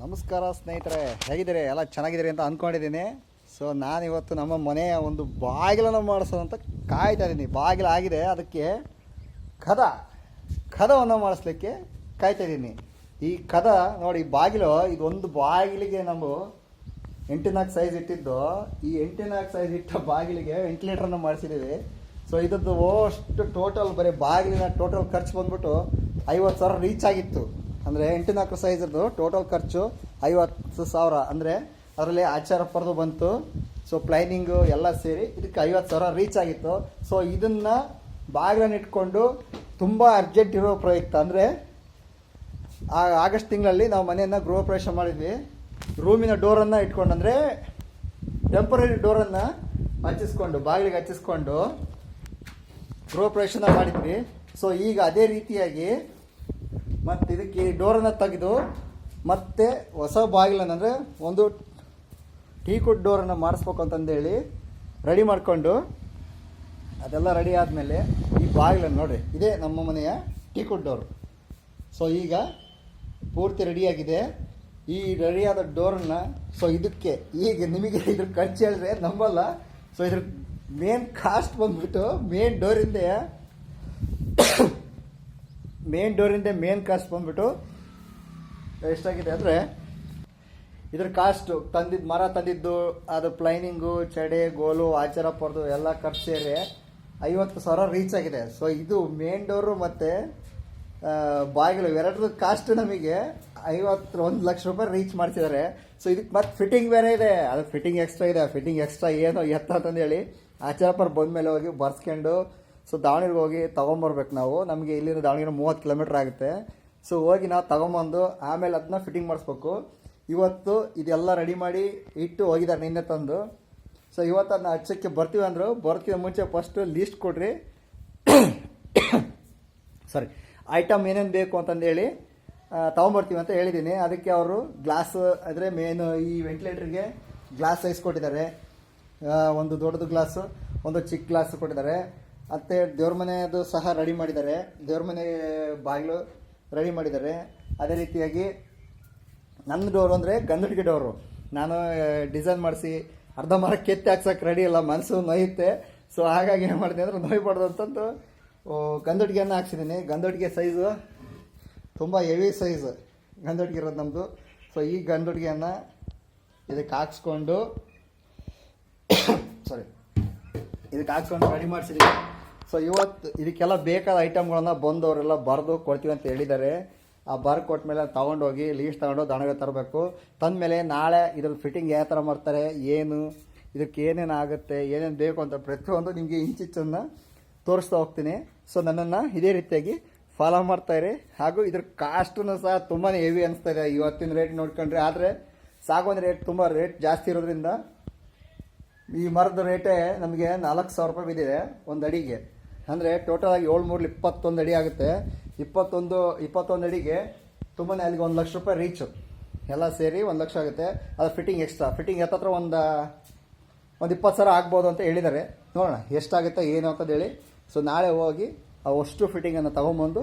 ನಮಸ್ಕಾರ ಸ್ನೇಹಿತರೆ, ಹೇಗಿದ್ದೀರಿ? ಎಲ್ಲ ಚೆನ್ನಾಗಿದ್ದೀರಿ ಅಂತ ಅಂದ್ಕೊಂಡಿದ್ದೀನಿ. ಸೊ ನಾನಿವತ್ತು ನಮ್ಮ ಮನೆಯ ಒಂದು ಬಾಗಿಲನ್ನು ಮಾಡಿಸೋದಂತ ಕಾಯ್ತಾ ಇದ್ದೀನಿ. ಬಾಗಿಲು ಆಗಿದೆ, ಅದಕ್ಕೆ ಕದ, ಕದವನ್ನು ಮಾಡಿಸ್ಲಿಕ್ಕೆ ಕಾಯ್ತಾ ಇದ್ದೀನಿ. ಈ ಕದ, ನೋಡಿ ಬಾಗಿಲು, ಇದೊಂದು ಬಾಗಿಲಿಗೆ ನಾವು ಎಂಟಿನಾಲ್ಕು ಸೈಜ್ ಇಟ್ಟಿದ್ದು. ಈ ಎಂಟಿನಾಲ್ಕು ಸೈಜ್ ಇಟ್ಟ ಬಾಗಿಲಿಗೆ ವೆಂಟಿಲೇಟರ್ನ ಮಾಡಿಸಿದ್ದೀವಿ. ಸೊ ಇದ್ದು ಅಷ್ಟು ಟೋಟಲ್ ಬರೀ ಬಾಗಿಲಿನ ಟೋಟಲ್ ಖರ್ಚು ಬಂದ್ಬಿಟ್ಟು ಐವತ್ತು ಸಾವಿರ ರೀಚ್ ಆಗಿತ್ತು. ಅಂದರೆ ಎಂಟಿನಾಲ್ಕು ಸೈಜದ್ದು ಟೋಟಲ್ ಖರ್ಚು ಐವತ್ತು ಸಾವಿರ. ಅಂದರೆ ಅದರಲ್ಲಿ ಆಚಾರ ಪರದು ಬಂತು. ಸೊ ಪ್ಲೈನಿಂಗು ಎಲ್ಲ ಸೇರಿ ಇದಕ್ಕೆ ಐವತ್ತು ಸಾವಿರ ರೀಚ್ ಆಗಿತ್ತು. ಸೊ ಇದನ್ನು ಬಾಗಿಲನ್ನು ಇಟ್ಕೊಂಡು ತುಂಬ ಅರ್ಜೆಂಟ್ ಇರೋ ಪ್ರಯುಕ್ತ. ಅಂದರೆ ಆಗಸ್ಟ್ ತಿಂಗಳಲ್ಲಿ ನಾವು ಮನೆಯನ್ನು ಗೃಹ ಪ್ರವೇಶ ಮಾಡಿದ್ವಿ. ರೂಮಿನ ಡೋರನ್ನು ಇಟ್ಕೊಂಡು, ಅಂದರೆ ಟೆಂಪರರಿ ಡೋರನ್ನು ಹಚ್ಚಿಸ್ಕೊಂಡು, ಬಾಗಿಲಿಗೆ ಹಚ್ಚಿಸ್ಕೊಂಡು ಗೃಹ ಪ್ರವೇಶನ ಮಾಡಿದ್ವಿ. ಸೊ ಈಗ ಅದೇ ರೀತಿಯಾಗಿ ಮತ್ತು ಇದಕ್ಕೆ ಡೋರನ್ನು ತೆಗೆದು ಮತ್ತೆ ಹೊಸ ಬಾಗಿಲನ್ನಂದರೆ ಒಂದು ಟೀ ಕುಡ್ ಡೋರನ್ನು ಮಾಡಿಸ್ಬೇಕು ಅಂತಂದೇಳಿ ರೆಡಿ ಮಾಡಿಕೊಂಡು ಅದೆಲ್ಲ ರೆಡಿ ಆದಮೇಲೆ ಈ ಬಾಗಿಲನ್ನು ನೋಡಿರಿ, ಇದೇ ನಮ್ಮ ಮನೆಯ ಟೀ ಕುಡ್ ಡೋರ್ ಸೊ ಈಗ ಪೂರ್ತಿ ರೆಡಿಯಾಗಿದೆ ಈ ರೆಡಿಯಾದ ಡೋರನ್ನು ಸೊ ಇದಕ್ಕೆ ಈಗ ನಿಮಗೆ ಇದ್ರ ಖರ್ಚು ಹೇಳಿದ್ರೆ ನಂಬಲ್ಲ. ಸೊ ಇದ್ರ ಮೇನ್ ಕಾಸ್ಟ್ ಬಂದ್ಬಿಟ್ಟು ಮೇನ್ ಡೋರಿಂದ ಮೇನ್ ಡೋರಿಂದ ಮೇನ್ ಕಾಸ್ಟ್ ಬಂದ್ಬಿಟ್ಟು ಎಷ್ಟಾಗಿದೆ ಅಂದರೆ ಇದ್ರ ಕಾಸ್ಟು ತಂದಿದ್ದು ಮರ ತಂದಿದ್ದು, ಅದು ಪ್ಲೈನಿಂಗು ಚಡೆ, ಗೋಲು, ಆಚಾರ ಪಡೆದು ಎಲ್ಲ ಖರ್ಚು ಸೇರಿ ಐವತ್ತು ಸಾವಿರ ರೀಚ್ ಆಗಿದೆ. ಸೊ ಇದು ಮೇನ್ ಡೋರು ಮತ್ತು ಬಾಗಿಲು ಎರಡರ ಕಾಸ್ಟ್ ನಮಗೆ ಐವತ್ತು ಒಂದು ಲಕ್ಷ ರೂಪಾಯಿ ರೀಚ್ ಮಾಡ್ತಿದ್ದಾರೆ. ಸೊ ಇದಕ್ಕೆ ಮತ್ತೆ ಫಿಟ್ಟಿಂಗ್ ಬೇರೆ ಇದೆ. ಅದು ಫಿಟ್ಟಿಂಗ್ ಎಕ್ಸ್ಟ್ರಾ ಇದೆ. ಫಿಟ್ಟಿಂಗ್ ಎಕ್ಸ್ಟ್ರಾ ಏನು ಎತ್ತ ಅಂತಂದೇಳಿ ಆಚಾರಪರ ಬಂದ ಮೇಲೆ ಹೋಗಿ ಬರ್ಸ್ಕೊಂಡು ಸೊ ದಾವಣಗೆರೆಗೆ ಹೋಗಿ ತೊಗೊಂಬರ್ಬೇಕು ನಾವು. ನಮಗೆ ಇಲ್ಲಿಂದ ದಾವಣಗೆರೆ ಮೂವತ್ತು ಕಿಲೋಮೀಟ್ರ್ ಆಗುತ್ತೆ. ಸೊ ಹೋಗಿ ನಾವು ತೊಗೊಂಬಂದು, ಆಮೇಲೆ ಅದನ್ನ ಫಿಟ್ಟಿಂಗ್ ಮಾಡಿಸ್ಬೇಕು. ಇವತ್ತು ಇದೆಲ್ಲ ರೆಡಿ ಮಾಡಿ ಇಟ್ಟು ಹೋಗಿದ್ದಾರೆ ನಿನ್ನೆ ತಂದು. ಸೊ ಇವತ್ತು ಅದನ್ನ ಹಚ್ಚಕ್ಕೆ ಬರ್ತೀವಿ ಅಂದರು, ಬರ್ತೀವಿ ಮುಂಚೆ ಫಸ್ಟು ಲೀಸ್ಟ್ ಕೊಡ್ರಿ. ಸಾರಿ ಐಟಮ್ ಏನೇನು ಬೇಕು ಅಂತಂದೇಳಿ ತೊಗೊಂಬರ್ತೀವಿ ಅಂತ ಹೇಳಿದ್ದೀನಿ ಅದಕ್ಕೆ ಅವರು ಗ್ಲಾಸ್ ಅಂದರೆ ಮೇನ್ ಈ ವೆಂಟಿಲೇಟ್ರಿಗೆ ಗ್ಲಾಸ್ ಸೈಸ್ ಕೊಟ್ಟಿದ್ದಾರೆ. ಒಂದು ದೊಡ್ಡದು ಗ್ಲಾಸು ಒಂದು ಚಿಕ್ಕ ಗ್ಲಾಸ್ ಕೊಟ್ಟಿದ್ದಾರೆ. ಮತ್ತು ದೇವ್ರ ಮನೆಯದು ಸಹ ರೆಡಿ ಮಾಡಿದ್ದಾರೆ. ದೇವ್ರ ಮನೆ ಬಾಗಿಲು ರೆಡಿ ಮಾಡಿದ್ದಾರೆ. ಅದೇ ರೀತಿಯಾಗಿ ನನ್ನ ಡೋರು ಅಂದರೆ ಗಂಧಡಿಗೆ ಡೋರು ನಾನು ಡಿಸೈನ್ ಮಾಡಿಸಿ ಅರ್ಧ ಮರ ಕೆತ್ತಿ ಹಾಕ್ಸೋಕೆ ರೆಡಿ ಇಲ್ಲ ಮನಸ್ಸು ನೋಯುತ್ತೆ. ಸೊ ಹಾಗಾಗಿ ಏನು ಮಾಡಿದೆ ಅಂದರೆ ನೋಯ್ಬಾರ್ದು ಅಂತಂದು ಗಂಧಡಿಗೆಯನ್ನು ಹಾಕ್ಸಿದ್ದೀನಿ. ಗಂಧಡಿಗೆ ಸೈಜು ತುಂಬ ಹೆವಿ ಸೈಜ್ ಗಂಧಡಿಗೆ ಇರೋದು ನಮ್ಮದು ಸೊ ಈ ಗಂಧಡಿಗೆಯನ್ನು ಇದಕ್ಕೆ ಹಾಕ್ಸ್ಕೊಂಡು ಸಾರಿ ಇದಕ್ಕೆ ಹಾಕ್ಸ್ಕೊಂಡು ರೆಡಿ ಮಾಡಿಸಿದ್ದೀನಿ ಸೊ ಇವತ್ತು ಇದಕ್ಕೆಲ್ಲ ಬೇಕಾದ ಐಟಮ್ಗಳನ್ನ ಬಂದವರೆಲ್ಲ ಬರೆದು ಕೊಡ್ತೀವಿ ಅಂತ ಹೇಳಿದ್ದಾರೆ. ಆ ಬರ್ ಕೊಟ್ಟಮೇಲೆ ತೊಗೊಂಡೋಗಿ ಲೀಸ್ಟ್ ತೊಗೊಂಡು ದಾವಣಗೆರೆ ತರಬೇಕು. ತಂದಮೇಲೆ ನಾಳೆ ಇದ್ರ ಫಿಟ್ಟಿಂಗ್ ಯಾವ ಥರ ಮಾಡ್ತಾರೆ, ಏನು, ಇದಕ್ಕೆ ಏನೇನು ಆಗುತ್ತೆ, ಏನೇನು ಬೇಕು ಅಂತ ಪ್ರತಿಯೊಂದು ನಿಮಗೆ ಇಂಚಿಚ್ಚನ್ನು ತೋರಿಸ್ತಾ ಹೋಗ್ತೀನಿ. ಸೊ ನನ್ನನ್ನು ಇದೇ ರೀತಿಯಾಗಿ ಫಾಲೋ ಮಾಡ್ತಾಯಿರಿ ಹಾಗೂ ಇದ್ರ ಕಾಸ್ಟನ್ನು ಸಹ ತುಂಬಾ ಹೆವಿ ಅನಿಸ್ತಾ ಇದೆ. ಇವತ್ತಿನ ರೇಟ್ ನೋಡ್ಕೊಂಡ್ರೆ ಆದರೆ ಸಾಗೋನ್ ರೇಟ್ ತುಂಬ ರೇಟ್ ಜಾಸ್ತಿ ಇರೋದ್ರಿಂದ ಈ ಮರದ ರೇಟೇ ನಮಗೆ ನಾಲ್ಕು ಸಾವಿರ ರೂಪಾಯಿ ಬಿದ್ದಿದೆ ಒಂದು ಅಡಿಗೆ. ಅಂದರೆ ಟೋಟಲ್ ಆಗಿ ಏಳು ಮೂರಲ್ಲಿ ಇಪ್ಪತ್ತೊಂದು ಅಡಿ ಆಗುತ್ತೆ. ಇಪ್ಪತ್ತೊಂದು ಇಪ್ಪತ್ತೊಂದು ಅಡಿಗೆ ತುಂಬಾ ಅಲ್ಲಿಗೆ ಒಂದು ಲಕ್ಷ ರೂಪಾಯಿ ರೀಚು ಎಲ್ಲ ಸೇರಿ ಒಂದು ಲಕ್ಷ ಆಗುತ್ತೆ. ಅದು ಫಿಟ್ಟಿಂಗ್ ಎಕ್ಸ್ಟ್ರಾ ಫಿಟ್ಟಿಂಗ್ ಹತ್ತತ್ರ ಒಂದು ಒಂದು ಇಪ್ಪತ್ತು ಸಾವಿರ ಆಗ್ಬೋದು ಅಂತ ಹೇಳಿದ್ದಾರೆ. ನೋಡೋಣ, ಎಷ್ಟಾಗುತ್ತೆ, ಏನು ಅಂತ ಹೇಳಿ. ಸೊ ನಾಳೆ ಹೋಗಿ ಅವಷ್ಟು ಫಿಟ್ಟಿಂಗನ್ನು ತೊಗೊಂಬಂದು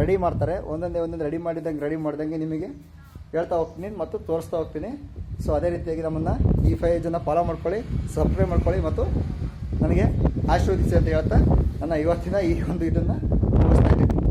ರೆಡಿ ಮಾಡ್ತಾರೆ. ಒಂದೊಂದೇ, ಒಂದೊಂದು ರೆಡಿ ಮಾಡಿದಂಗೆ ರೆಡಿ ಮಾಡಿದಂಗೆ ನಿಮಗೆ ಹೇಳ್ತಾ ಹೋಗ್ತೀನಿ ಮತ್ತು ತೋರಿಸ್ತಾ ಹೋಗ್ತೀನಿ. ಸೊ ಅದೇ ರೀತಿಯಾಗಿ ನಮ್ಮನ್ನು ಈ ಫೈವ್ ಜನ ಫಾಲೋ ಮಾಡ್ಕೊಳ್ಳಿ ಸಬ್ಸ್ಕ್ರೈಬ್ ಮಾಡ್ಕೊಳ್ಳಿ ಮತ್ತು ನನಗೆ ಆಶೀರ್ವದಿಸಿ ಅಂತ ಹೇಳ್ತಾ ನನ್ನ ಇವತ್ತಿನ ಈ ಒಂದು ಇದನ್ನು ಮುಗಿಸ್ತಾ ಇದ್ದೀನಿ.